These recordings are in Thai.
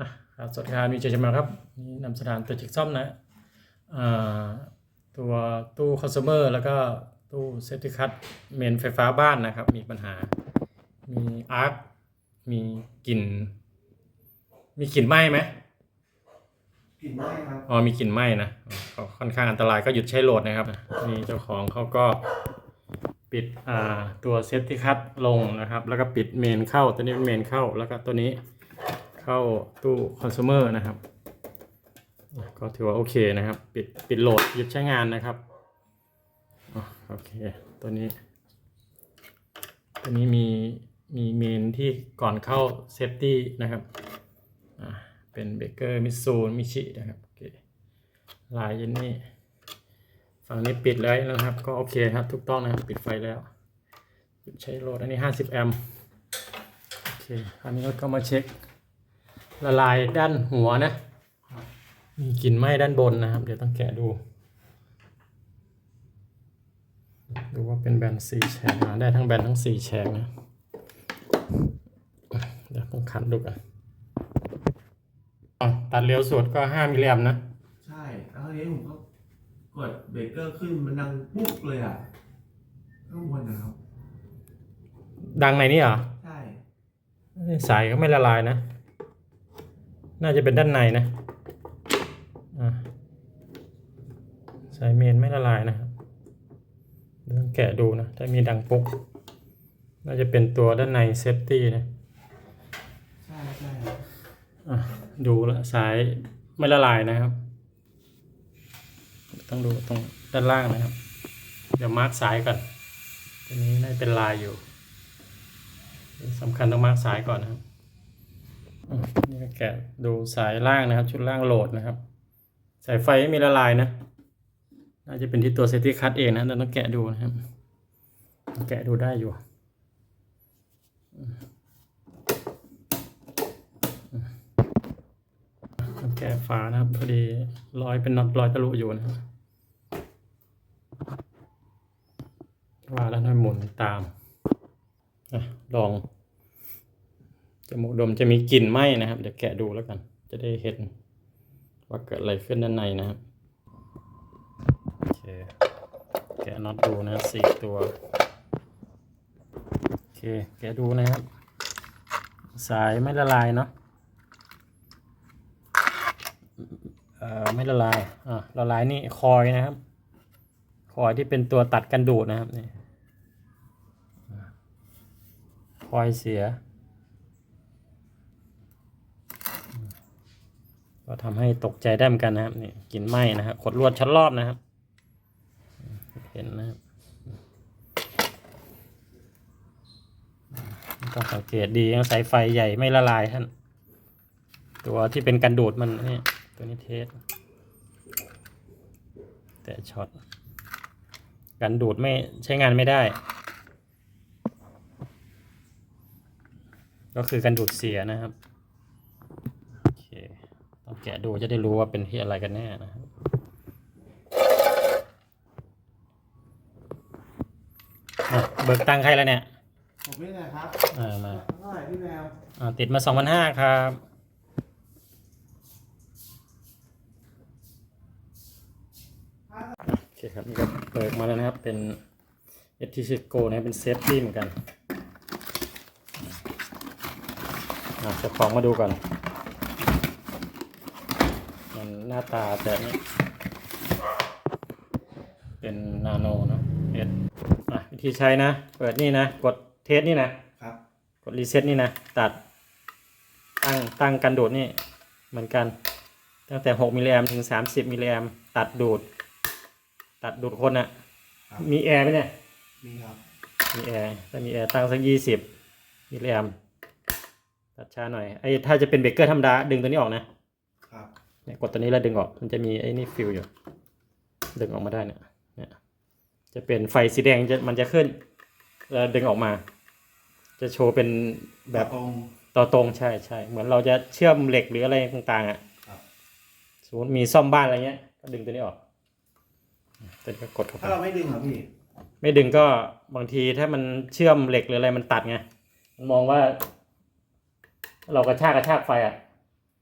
อะครับสวัสดีครับมีเจจมาครับนี่นำสถานตัวเช็คซ่อมนะอ่าตัวตู้คอน sumer แล้วก็ตู้เซฟตี้คัทเมนไฟฟ้าบ้านนะครับ มีปัญหา มีอาร์คมีกลิ่น มีกลิ่นไหม้ไหมกลิ่นไหม้ครับอ๋อมีกลิ่นไหม้นะอ๋อค่อนข้างอันตรายก็หยุดใช้โหลดนะครับนี่เจ้าของเขาก็ปิดอ่าตัวเซฟตี้คัทลงนะครับ แล้วก็ปิดเมนเข้าตัวนี้เป็นเมนเข้าแล้วก็ตัวนี้ เข้าตู้คอน sumer นะครับ ก็ถือว่าโอเคนะครับ ปิดปิดโหลดหยุดใช้งานนะครับโอเค ตัวนี้ ตัวนี้มีมีเมนที่ก่อนเข้าเซฟตี้นะครับอ่าเป็นเบเกอร์มิซูมิชินะครับโอเคลายอยันนี่ฝั่งนี้ปิดแล้วนะครับ ก็โอเคครับถูกต้องนะครับ ปิดไฟแล้วยุดใช้โหลดอันนี้ 50 แอมป์ โอเค อันนี้ก็มาเช็ค ละลายด้านหัวนะ มีกลิ่นไหม้ด้านบนนะครับ เดี๋ยวต้องแกะดู ดูว่าเป็นแบนสี่แฉกมาได้ทั้งแบนทั้งสี่แฉกนะ เดี๋ยวต้องขันดูกันอะตัดเร็วสุดก็ห้ามิลลิแอมป์นะ ใช่แล้วทีนี้ผมก็กดเบรกเกอร์ขึ้นมันดังปุ๊บเลยอะข้างบนนะครับ ดังในนี้เหรอ ใช่ สายก็ไม่ละลายนะ น่าจะเป็นด้านในนะอะสายเมนไม่ละลายนะครับเดี๋ยวต้องแกะดูนะ ถ้ามีดังปุ๊ก น่าจะเป็นตัวด้านในเซฟตี้นะใช่ใช่อะดูแลวสายไม่ละลายนะครับ ต้องดูตรงด้านล่างนะครับ เดี๋ยวมาร์กสายก่อนตัวนี้น่าจะเป็นลายอยู่สำคัญต้องมาร์กสายก่อนนะครับอะ นี่แกะดูสายล่างนะครับ ชุดล่างโหลดนะครับ สายไฟไม่มีละลายนะ น่าจะเป็นที่ตัวเซติคัตเองนะเราต้องแกะดูนะครับ แกะดูได้อยู่แกะฝานะครับพอดีรอยเป็นน็อตรอยทะลุอยู่นะครับว่าแล้วให้หมุนตามอลอง จมูกดมจะมีกลิ่นไหมนะครับ เดี๋ยวแกะดูแล้วกัน จะได้เห็นว่าเกิดอะไรขึ้นด้านในนะครับโอเคแกะน็อตดูนะสี่ตัวโอเคแกะดูนะครับ สายไม่ละลายเนาะเอ่อไม่ละลายอ่าละลายนี่คอยนะครับ คอยที่เป็นตัวตัดกันดูดนะครับนี่คอยเสียอืม ก็ทำให้ตกใจได้เหมือนกันนะครับนี่กลินไหม้นะครับขดลวดชั้นรอบนะครับ เห็นนะครับต้องสังเกตดียังสายไฟใหญ่ไม่ละลายท่าน ตัวที่เป็นกันดูดมันนี่ตัวนี้เทส แต่ช็อตกันดูดไม่ใช้งานไม่ได้ ก็คือกันดูดเสียนะครับ กะดูจะได้รู้ว่าเป็นที่อะไรกันแน่นะครับอะเบิกตังค์ใครแล้วเนี่ย ผมไม่ไงครับอ่ามาเท่าไหร่พี่แมวอ่าติดมาสองพันห้าครับโอเคครับนี่ก็เปิดมาแล้วนะครับ เป็นเอทีชิโกนะครับเป็นเซฟตี้เหมือนกันอะเจะของมาดูก่อน มันหน้าตาแต่นี้ เป็นนาโนเนาะเอสอะวิธีใช้นะ เปิดนี่นะ กดเทสนี่นะ ครับ กดรีเซ็ตนี่นะ ตัด ตั้งตั้งกันดูดนี่ เหมือนกัน ตั้งแต่ 6มิลลิแอมถึง 30มิลลิแอมตัดดูด ตัดดูดคนอะครับ มีแอร์ไหมเนี่ย มีครับ มีแอร์ถ้ามีแอร์ตั้งสักยี่สิบมิลลิแอมตัดช้าหน่อยไอ้ถ้าจะเป็นเบรกเกอร์ธรรมดาดึงตัวนี้ออกนะครับเนี่ย กดตัวนี้แล้วดึงออก มันจะมีไอ้นี่ฟิลอยู่ ดึงออกมาได้เนี่ยเนี่ยจะเป็นไฟสีแดงจะมันจะขึ้นแล้วดึงออกมา จะโชว์เป็นแบบตรงต่อตรงใช่ใช่เหมือนเราจะเชื่อมเหล็กหรืออะไรต่างๆอะครับสมมติมีซ่อมบ้านอะไรเงี้ยก็ดึงตัวนี้ออกตัวนี้ก็กดเข้าไปถ้าเราไม่ดึงเหรอพี่ไม่ดึงก็บางทีถ้ามันเชื่อมเหล็กหรืออะไรมันตัดไงมันมองว่า เรากระชากกระชากไฟอะ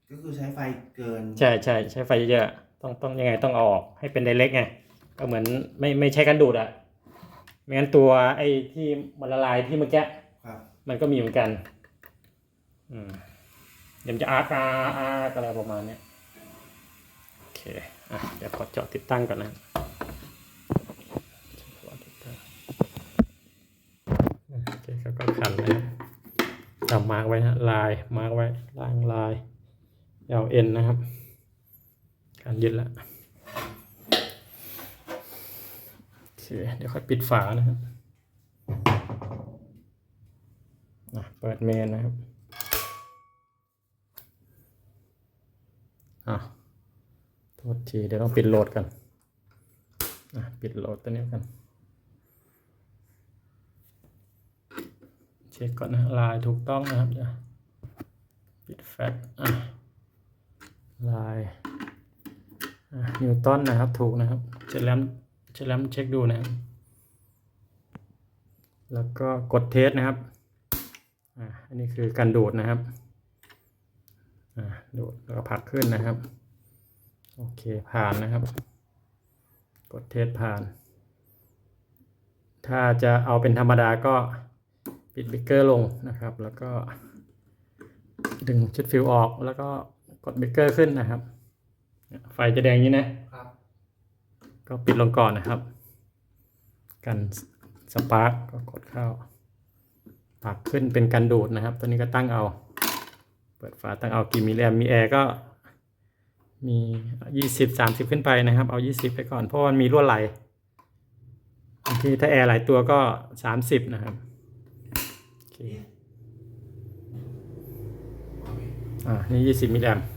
ก็คือใช้ไฟเกิน ใช่ใช่ใช้ไฟเยอะๆต้องต้องยังไงต้องเอาออกให้เป็นไดเรกไง ก็เหมือนไม่ไม่ใช้กันดูดอะไม่งั้นตัวไอ้ที่มันละลายที่เมื่อกี้ครับ มันก็มีเหมือนกัน อืมเดี๋ยวมันจะอาร์กอาร์อาร์กอะไรประมาณเนี้ยโอเคอะเดี๋ยวขอเจาะติดตั้งก่อนนะโอเคเขาก็ขันนะครับจำมาร์กไว้นะลายมาร์กไว้ล่างลาย ยาวเอ็นนะครับ การยึดละโอเคเดี๋ยวค่อยปิดฝานะครับอะเปิดเมนนะครับอะโทษที เดี๋ยวต้องปิดโหลดกันอะปิดโหลดตัวนี้กัน เช็คก่อนนะ ลายถูกต้องนะครับเดี๋ยวปิดแฟลชอะ ลายอะนิวตันนะครับถูกนะครับเช็คแล้วเช็คแล้วเช็คดูนะครับ แล้วก็กดเทสนะครับอ่าอันนี้คือการดูดนะครับอ่าดูดแล้วก็ผลักขึ้นนะครับ โอเคผ่านนะครับ กดเทสผ่าน ถ้าจะเอาเป็นธรรมดาก็ปิดเบรกเกอร์ลงนะครับ แล้วก็ดึงชุดฟิวออกแล้วก็ กดเบรกเกอร์ขึ้นนะครับเนี่ยไฟจะแดงอย่างนี้นะครับก็ปิดลงก่อนนะครับ กันสปาร์กก็กดเข้าปากขึ้นเป็นกันดูดนะครับ ตัวนี้ก็ตั้งเอา เปิดฝาตั้งเอากี่มิลลิแอมมีแอร์ก็มียี่สิบสามสิบขึ้นไปนะครับ เอายี่สิบไปก่อนเพราะมันมีรั่วไหลบางทีถ้าแอร์หลายตัวก็สามสิบนะครับโอเคอ่านี่ยี่สิบมิลลิแอมโอ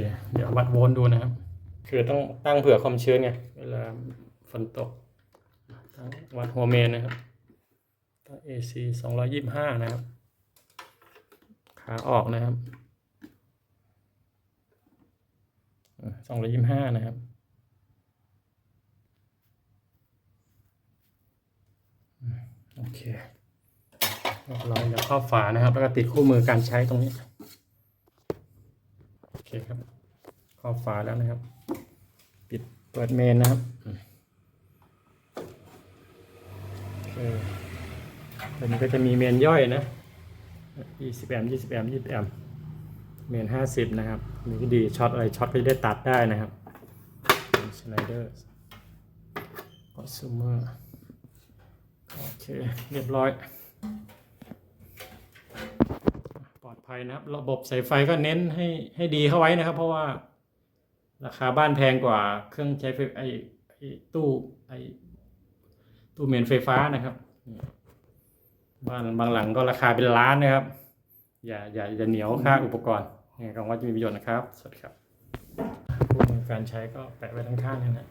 เคเดี๋ยววัดโวลต์ดูนะครับ คือต้องตั้งเผื่อความชื้นไงเวลาฝนตกตั้งวัดหัวเมนนะครับตั้ง AC สองร้อยยี่สิบห้านะครับ ขาออกนะครับสองร้อยยี่สิบห้านะครับโอเคเรียบร้อยเดี๋ยวครอบฝานะครับ แล้วก็ติดคู่มือการใช้ตรงนี้ เคครับครอบฝาแล้วนะครับ ปิดเปิดเมนนะครับโอเคตัวนี้ก็จะมีเมนย่อยนะ20แอมป์20แอมป์20แอมป์เมน50นะครับมีก็ดีช็อตอะไรช็อตก็จะได้ตัดได้นะครับสไลเดอร์คอน sumer โอเค เรียบร้อย ปลอด ภัยนะครับ ระบบสายไฟก็เน้นให้ให้ดีเข้าไว้นะครับ เพราะว่าราคาบ้านแพงกว่าเครื่องใช้ไฟไอไอตู้ไอตู้เมนไฟฟ้านะครับบ้านบางหลังก็ราคาเป็นล้านนะครับ อย่าอย่าอย่าเหนียวค่าอุปกรณ์ยังไงก็หวังว่าจะมีประโยชน์นะครับ สวัสดีครับกมือการใช้ก็แปะไว้ข้างๆกันนะ